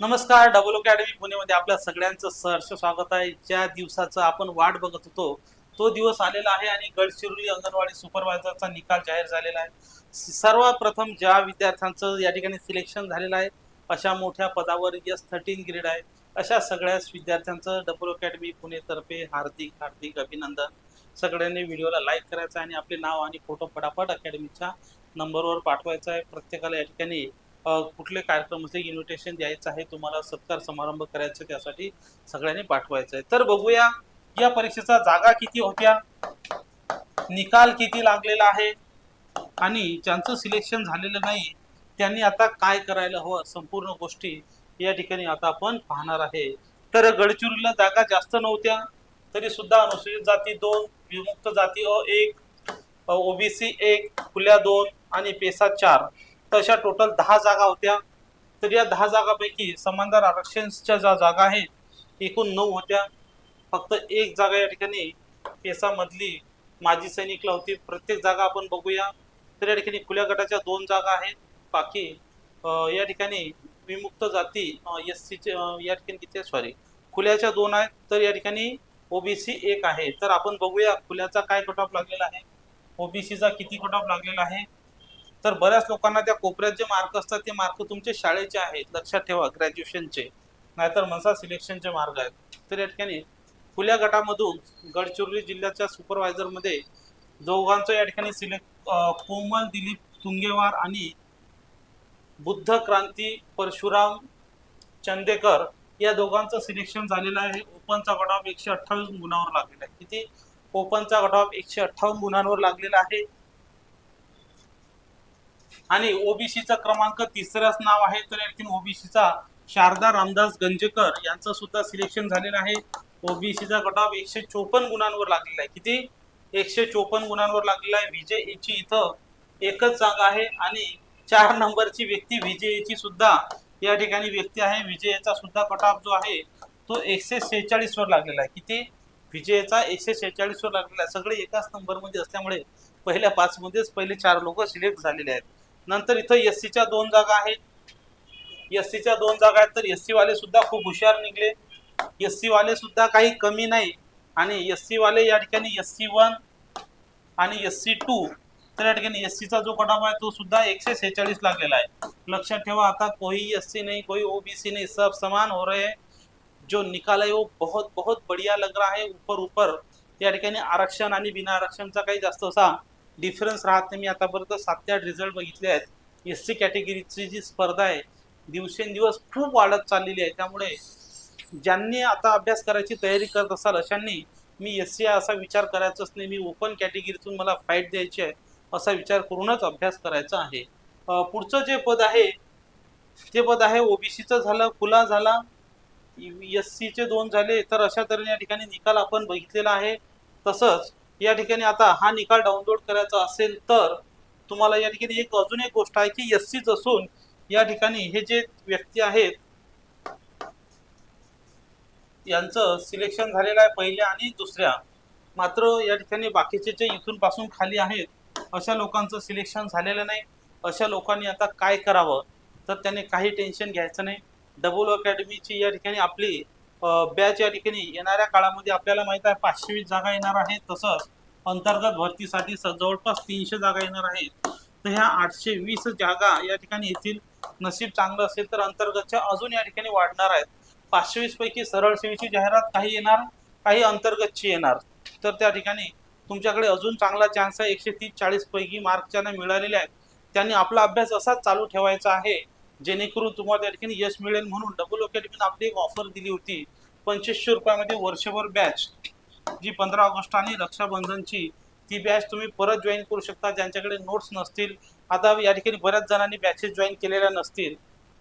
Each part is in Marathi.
नमस्कार डबल अकॅडमी पुणेमध्ये आपल्या सगळ्यांचं सहर्ष स्वागत आहे. ज्या दिवसाचं आपण वाट बघत होतो तो दिवस आलेला आहे आणि गडचिरोली अंगणवाडी सुपरवायझरचा निकाल जाहीर झालेला आहे. सर्वप्रथम ज्या विद्यार्थ्यांचं या ठिकाणी सिलेक्शन झालेलं आहे अशा मोठ्या पदावर एस थर्टीन ग्रेड आहे. अशा सगळ्याच विद्यार्थ्यांचं डबल अकॅडमी पुणेतर्फे हार्दिक हार्दिक अभिनंदन. सगळ्यांनी व्हिडिओला लाईक करायचं आहे आणि आपले नाव आणि फोटो फटाफट अकॅडमीच्या नंबरवर पाठवायचा आहे. प्रत्येकाला या ठिकाणी कुठले कार्यक्रम असे इन्व्हिटेशन द्यायचं आहे तुम्हाला सत्कार समारंभ करायचा त्यासाठी सगळ्यांनी पाठवायचं आहे. तर बघूया या परीक्षेचा जागा किती होत्या? निकाल किती लागलेला आहे? आणि ज्यांचं सिलेक्शन झालेलं नाही त्यांनी आता काय करायला हवं? संपूर्ण गोष्टी या ठिकाणी आता आपण पाहणार आहे. तर गडचिरोलीला जागा जास्त नव्हत्या तरी सुद्धा अनुसूचित जाती दोन विमुक्त जाती अ एक ओबीसी एक खुल्या दोन आणि पेसा चार. तशा टोटल दहा जागा होत्या. तर या दहा जागापैकी समांतर आरक्षणच्या ज्या जागा आहेत एकूण नऊ होत्या. फक्त एक जागा या ठिकाणी पेसामधली माजी सैनिकला होती. प्रत्येक जागा आपण बघूया. तर या ठिकाणी खुल्या गटाच्या दोन जागा आहेत. बाकी या ठिकाणी विमुक्त जाती एस सीचे या ठिकाणी किती सॉरी खुल्याच्या दोन आहेत. तर या ठिकाणी ओबीसी एक आहे. तर आपण बघूया खुल्याचा काय कट ऑफ लागलेला आहे. ओबीसीचा किती कट ऑफ लागलेला आहे? तर बऱ्याच लोकांना त्या कोपऱ्यात जे मार्क असतात ते मार्क तुमचे शाळेचे आहेत. लक्षात ठेवा ग्रॅज्युएशनचे. नाहीतर मनसा सिलेक्शनचे मार्ग आहेत. तर या ठिकाणी खुल्या गटामधून गडचिरोली जिल्ह्याच्या सुपरवायझरमध्ये दोघांचं या ठिकाणी सिलेक्ट कोमल दिलीप तुंगेवार आणि बुद्ध क्रांती परशुराम चंदेकर या दोघांचं सिलेक्शन झालेलं आहे. ओपनचा कट ऑफ एकशे अठ्ठावीस गुणांवर लागलेला आहे. किती? ओपनचा कट ऑफ एकशे अठ्ठावन्न गुणांवर लागलेला आहे. आणि ओबीसीचा क्रमांक तिसऱ्याच नाव आहे तर या ओबीसीचा शारदा रामदास गंजेकर यांचं सुद्धा सिलेक्शन झालेलं आहे. ओबीसीचा गटाव एकशे चोपन्न गुणांवर लागलेला आहे. किती? एकशे चोपन्न गुणांवर लागलेला आहे. विजयची इथं एकच जागा आहे आणि चार नंबरची व्यक्ती विजयची सुद्धा या ठिकाणी व्यक्ती आहे. विजयचा सुद्धा कटाप जो आहे तो एकशे सेहेचाळीस वर लागलेला आहे. किती? विजयचा एकशे सेहेचाळीस वर लागलेला आहे. सगळे एकाच नंबरमध्ये असल्यामुळे पहिल्या पाच मध्येच पहिले चार लोक सिलेक्ट झालेले आहेत. नंतर इथं एस सीच्या दोन जागा आहेत. एस सीच्या दोन जागा आहेत तर एस सी वाले सुद्धा खूप हुशार निघले. एस सी वाले सुद्धा काही कमी नाही. आणि एस सी वाले या ठिकाणी एस सी वन आणि एस सी टू तर या ठिकाणी एस सीचा जो कट आहे तो सुद्धा एकशे सेहेचाळीस लागलेला आहे. लक्षात ठेवा आता कोही एस सी नाही कोई ओबीसी नाही सब समान हो रहे हैं. जो निकाल आहे वो बहुत बहुत बढ़िया लग रहा है. ऊपर ऊपर. या ठिकाणी आरक्षण आणि बिना आरक्षणचा काही जास्त असा डिफरन्स राहत नाही. मी आतापर्यंत सात ते आठ रिझल्ट बघितले आहेत. एस सी कॅटेगरीची जी स्पर्धा आहे दिवसेंदिवस खूप वाढत चाललेली आहे. त्यामुळे ज्यांनी आता अभ्यास करायची तयारी करत असाल अशांनी मी एस सी असा विचार करायचाच नाही. मी ओपन कॅटेगरीतून मला फाईट द्यायची आहे असा विचार करूनच अभ्यास करायचा आहे. पुढचं जे पद आहे ते पद आहे ओबीसीचं झालं खुला झाला. E, एस सीचे दोन झाले तर अशा तऱ्हेने या ठिकाणी निकाल आपण बघितलेला आहे. तसंच या ठिकाणी आता हा निकाल डाउनलोड करायचा असेल तर तुम्हाला या ठिकाणी एक अजून एक गोष्ट आहे की एस सीच असून या ठिकाणी हे जे व्यक्ती आहेत यांचं सिलेक्शन झालेलं आहे पहिल्या आणि दुसऱ्या. मात्र या ठिकाणी बाकीचे जे इथून पासून खाली आहेत अशा लोकांचं सिलेक्शन झालेलं नाही. अशा लोकांनी आता काय करावं? तर त्याने काही टेन्शन घ्यायचं नाही. डबल अकॅडमीची या ठिकाणी आपली बॅच या ठिकाणी येणाऱ्या काळामध्ये आपल्याला माहीत आहे पाचशे वीस जागा येणार आहेत. तसंच अंतर्गत भरतीसाठी जवळपास तीनशे जागा येणार आहेत. तर ह्या आठशे वीस जागा या ठिकाणी येथील नशीब चांगलं असेल तर अंतर्गतच्या अजून या ठिकाणी वाढणार आहेत. पाचशे वीस पैकी सरळ सेवेची जाहिरात काही येणार काही अंतर्गतची येणार. तर त्या ठिकाणी तुमच्याकडे अजून चांगला चान्स आहे. एकशे तीस चाळीस पैकी मार्क ज्यांना मिळालेले आहेत. त्यांनी आपला अभ्यास असाच चालू ठेवायचा आहे. जेणेकरून तुम्हाला त्या ठिकाणी यश मिळेल म्हणून डबल अकॅडमीने आपली एक ऑफर दिली होती. पंचवीसशे रुपयामध्ये वर्षभर बॅच जी पंधरा ऑगस्ट आणि रक्षाबंधनची ती बॅच तुम्ही परत जॉईन करू शकता. ज्यांच्याकडे नोट्स नसतील. आता या ठिकाणी बऱ्याच जणांनी बॅचेस जॉईन केलेल्या नसतील.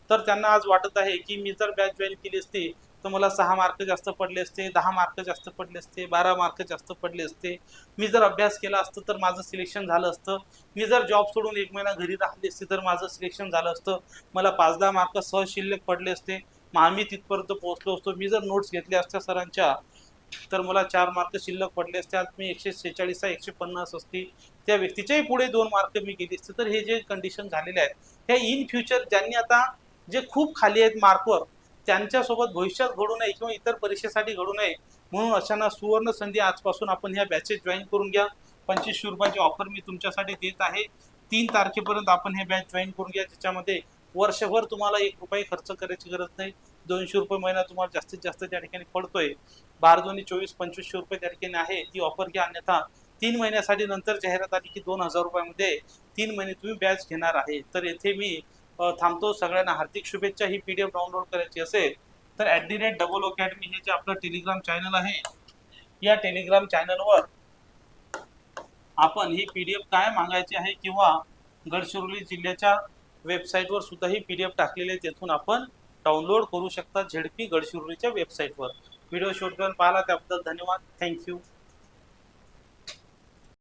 तर त्यांना आज वाटत आहे की मी जर बॅच जॉईन केली असती तर मला सहा मार्क जास्त पडले असते दहा मार्क जास्त पडले असते बारा मार्क जास्त पडले असते. मी जर अभ्यास केला असतं तर माझं सिलेक्शन झालं असतं. मी जर जॉब सोडून एक महिना घरी राहिली असते तर माझं सिलेक्शन झालं असतं. मला पाच दहा मार्क सहज शिल्लक पडले असते. मग आम्ही तिथपर्यंत पोहोचलो असतो. मी जर नोट्स घेतल्या असत्या सरांच्या तर मला चार मार्क शिल्लक पडले असते. आज मी एकशे सेहेचाळीस एकशे पन्नास असती. त्या व्यक्तीच्याही पुढे दोन मार्क मी गेली असते. तर हे जे कंडिशन झालेले आहेत हे इन फ्युचर ज्यांनी आता जे खूप खाली आहेत मार्कवर त्यांच्यासोबत भविष्यात घडू नये किंवा इतर परीक्षेसाठी घडू नये म्हणून अशांना सुवर्ण संधी आजपासून आपण ह्या बॅचेस जॉईन करून घ्या. पंचवीसशे रुपयाची ऑफर मी तुमच्यासाठी देत आहे. तीन तारखेपर्यंत आपण हे बॅच जॉईन करून घ्या. ज्याच्यामध्ये वर्षभर तुम्हाला एक रुपये खर्च करायची गरज नाही. दोनशे रुपये महिना तुम्हाला जास्तीत जास्त त्या ठिकाणी पडतोय. बारा दोन्ही चोवीस पंचवीसशे रुपये त्या ठिकाणी आहे. ती ऑफर घ्या. अन्यथा तीन महिन्यासाठी नंतर जाहिरात आली की दोन हजार रुपयामध्ये तीन महिने तुम्ही बॅच घेणार आहे. तर येथे मी थांबतो. सगळ्यांना हार्दिक शुभेच्छा. ही पीडीएफ डाउनलोड करायची असेल तर at the rate double academy हे जे आपलं टेलिग्राम चॅनल आहे या टेलिग्राम चॅनलवर आपण ही पीडीएफ काय मागायची आहे किंवा गडचिरोली जिल्ह्याच्या वेबसाईटवर सुद्धा ही पीडीएफ टाकलेली आहे तेथून आपण डाउनलोड करू शकता झेडपी गडचिरोलीच्या वेबसाईटवर व्हिडिओ शूट करून पाहिला त्याबद्दल धन्यवाद. थँक्यू